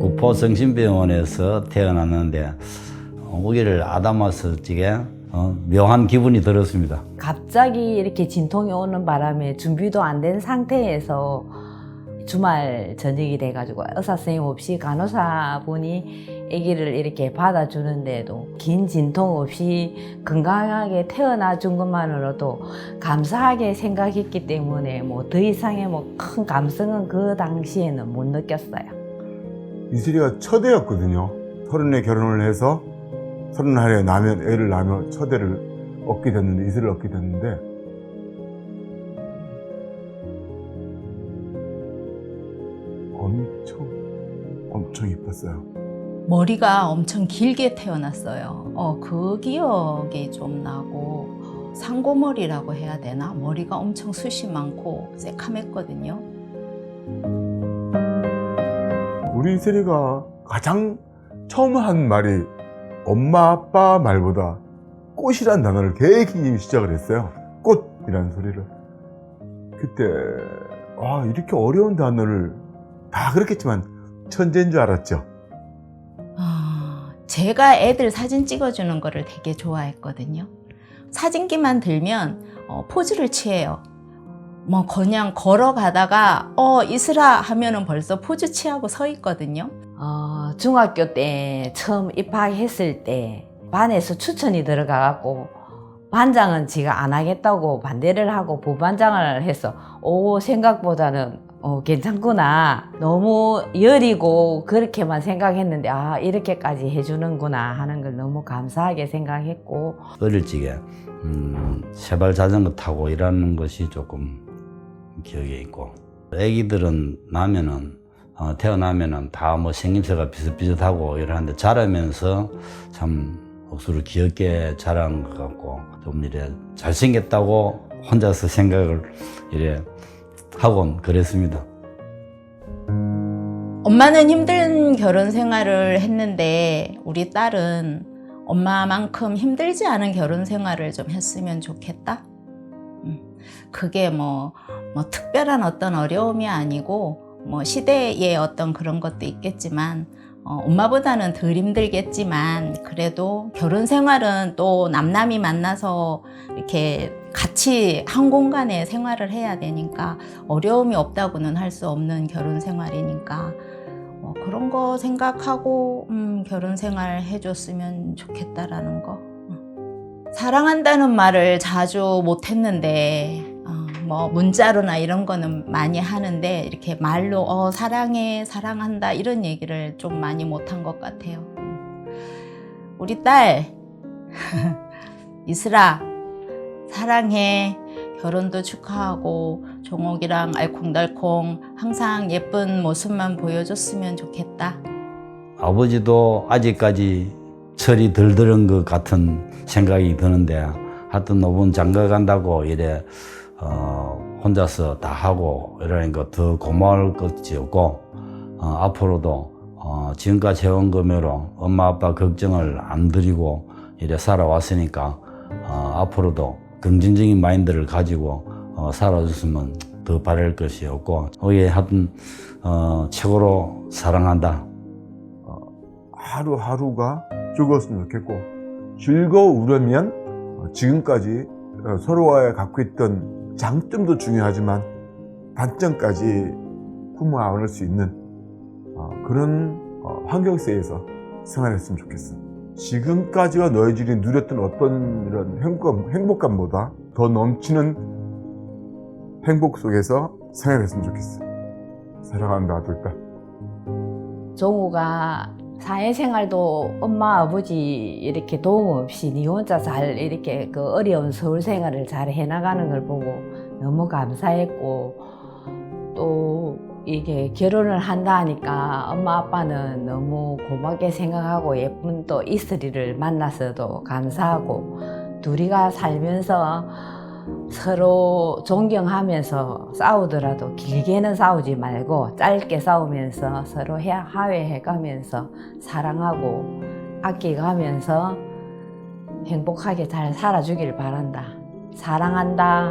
구포성심병원에서 태어났는데 어, 우기를 아담았을 적에 어, 묘한 기분이 들었습니다. 갑자기 이렇게 진통이 오는 바람에 준비도 안 된 상태에서 주말 저녁이 돼가지고 의사 선생님 없이 간호사 분이 아기를 이렇게 받아주는데도 긴 진통 없이 건강하게 태어나 준 것만으로도 감사하게 생각했기 때문에 뭐 더 이상의 뭐 큰 감성은 그 당시에는 못 느꼈어요. 이슬이가 첫애였거든요. 서른에 결혼을 해서 서른 살에 나면 애를 낳으면 첫애를 얻게 됐는데 이슬을 얻게 됐는데 엄청 이뻤어요. 머리가 엄청 길게 태어났어요. 어, 그 기억이 좀 나고 상고머리라고 해야 되나? 머리가 엄청 숱이 많고 새카맸거든요. 우리 이슬이가 가장 처음 한 말이 엄마 아빠 말보다 꽃이란 단어를 계획이 시작을 했어요. 꽃이라는 소리를. 그때 아 이렇게 어려운 단어를 다 그렇겠지만 천재인 줄 알았죠. 아, 제가 애들 사진 찍어주는 거를 되게 좋아했거든요. 사진기만 들면 어, 포즈를 취해요. 뭐 그냥 걸어가다가 어 이슬아 하면은 벌써 포즈 취하고 서 있거든요. 어, 중학교 때 처음 입학했을 때 반에서 추천이 들어가갖고 반장은 지가 안 하겠다고 반대를 하고 부반장을 해서 오 생각보다는 어, 괜찮구나. 너무 여리고 그렇게만 생각했는데 아 이렇게까지 해주는구나 하는 걸 너무 감사하게 생각했고. 어릴 적에 음, 세발 자전거 타고 일하는 것이 조금 기억에 있고 애기들은 나면은 어, 태어나면은 다 뭐 생김새가 비슷비슷하고 이러는데 자라면서 참 억수로 귀엽게 자란 것 같고 좀 이래 잘생겼다고 혼자서 생각을 이래 하곤 그랬습니다. 엄마는 힘든 결혼 생활을 했는데 우리 딸은 엄마만큼 힘들지 않은 결혼 생활을 좀 했으면 좋겠다. 음, 그게 뭐, 뭐 특별한 어떤 어려움이 아니고 뭐 시대의 어떤 그런 것도 있겠지만 어, 엄마보다는 덜 힘들겠지만 그래도 결혼 생활은 또 남남이 만나서 이렇게 같이 한 공간에 생활을 해야 되니까 어려움이 없다고는 할 수 없는 결혼 생활이니까 뭐 그런 거 생각하고 음, 결혼 생활 해줬으면 좋겠다라는 거. 음. 사랑한다는 말을 자주 못했는데 어, 뭐 문자로나 이런 거는 많이 하는데 이렇게 말로 어, 사랑해 사랑한다 이런 얘기를 좀 많이 못한 것 같아요. 음. 우리 딸 이슬아 사랑해 결혼도 축하하고 종옥이랑 알콩달콩 항상 예쁜 모습만 보여줬으면 좋겠다. 아버지도 아직까지 철이 덜 들은 것 같은 생각이 드는데 하여튼 노분 장가 간다고 이래 어, 혼자서 다 하고 이러는 거더 고마울 것이 없고 어, 앞으로도 어, 지금까지 해온 거매로 엄마 아빠 걱정을 안 드리고 이래 살아왔으니까 어, 앞으로도 긍정적인 마인드를 가지고 어, 살아줬으면 더 바랄 것이 없고 우리 하여튼 어, 최고로 사랑한다 하루하루가 즐거웠으면 좋겠고 즐거우려면 어, 지금까지 어, 서로가 갖고 있던 장점도 중요하지만 단점까지 품어 안을 수 있는 어, 그런 어, 환경 속에서 생활했으면 좋겠어. 지금까지와 너희들이 누렸던 어떤 이런 행복감, 행복감보다 더 넘치는 행복 속에서 생활했으면 좋겠어. 사랑한다, 아들 딸. 종우가 사회생활도 엄마 아버지 이렇게 도움 없이 니 혼자 잘 이렇게 그 어려운 서울 생활을 잘 해나가는 걸 보고 너무 감사했고 또 이게 결혼을 한다 하니까 엄마 아빠는 너무 고맙게 생각하고 예쁜 또 이슬이를 만나서도 감사하고 둘이가 살면서 서로 존경하면서 싸우더라도 길게는 싸우지 말고 짧게 싸우면서 서로 해- 화해해가면서 사랑하고 아껴가면서 행복하게 잘 살아주길 바란다. 사랑한다.